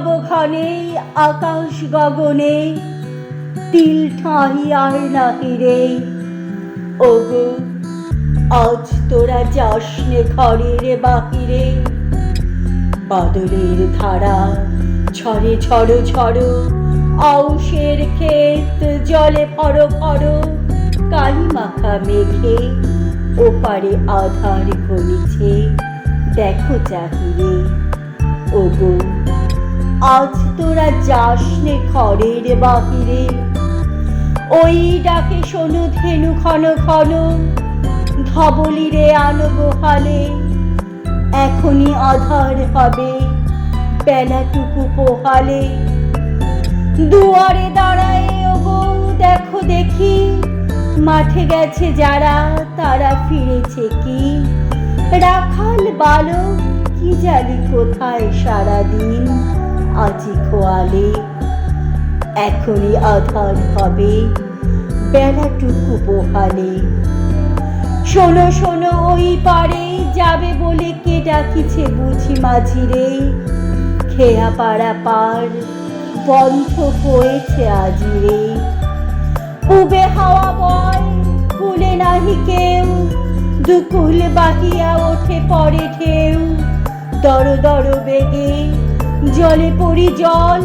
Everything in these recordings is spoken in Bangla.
নবঘনে আকাশ গগনে, তিল ঠাঁই আর নাহি রে ওগো, আজ তোরা যাসনে ঘরের বাহিরে। বাদলের ধারা ঝড়ে ঝড়ো ঝড়ো আউশের ক্ষেত জলে ফড়ো ফড়ো কালি মাখা মেঘে ওপারে আধার ঘনিছে, দেখো চাহিরে। ওগো আজ তোরা যাসনে ঘরের বাহিরে। ওই ডাকে শোনো ধেনু ঘন ঘন, ধবলিরে আনব হালে। এখনই আধার হবে বেলাটুকু পোহালে। দুয়ারে দাঁড়ায় ও বউ, দেখো দেখি, মাঠে গেছে যারা, তারা ফিরেছে কি? রাখাল বালক, কি জানি কোথায় সারাদিন? আজি খোয়ালে। এখনই আধার হবে বেলাটুকু পোহালে। শোনো শোনো, ওই পারে যাবে বলে কে ডাকিছে বুঝি মাঝিরে। খেয়া পাড়া পার বন্ধ হয়েছে আজিরে। পুবে হাওয়া বয় কুলে নাহি কেউ। দুকুল বাহিয়া ওঠে পরে ঢেউ। দর দর বেগে জলে পড়ি জল,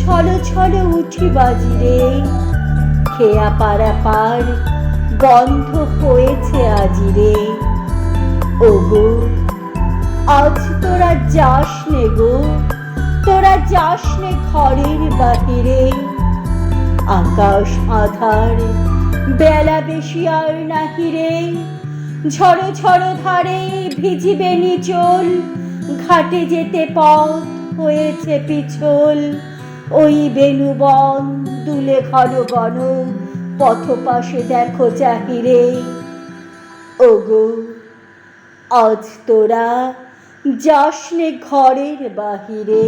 ছলো ছলো উঠি বাজিরে খেয়া পাড়া পার বন্ধ হয়েছে আজিরে ওগো, আজ তোরা যাস নে গো, তোরা যাস নে ঘরের বাহিরে। আকাশ আধার বেলা বেশি আর নাহি রে। ঝড়ো ঝড়ো ধারে ভিজিবে নিচল, ঘাটে যেতে পথ হয়েছে পিছল। ওই বেনুবন দুলে ঘন ঘন পথ পাশে দেখো চাহিরে ওগো, আজ তোরা যাসনে ঘরের বাহিরে।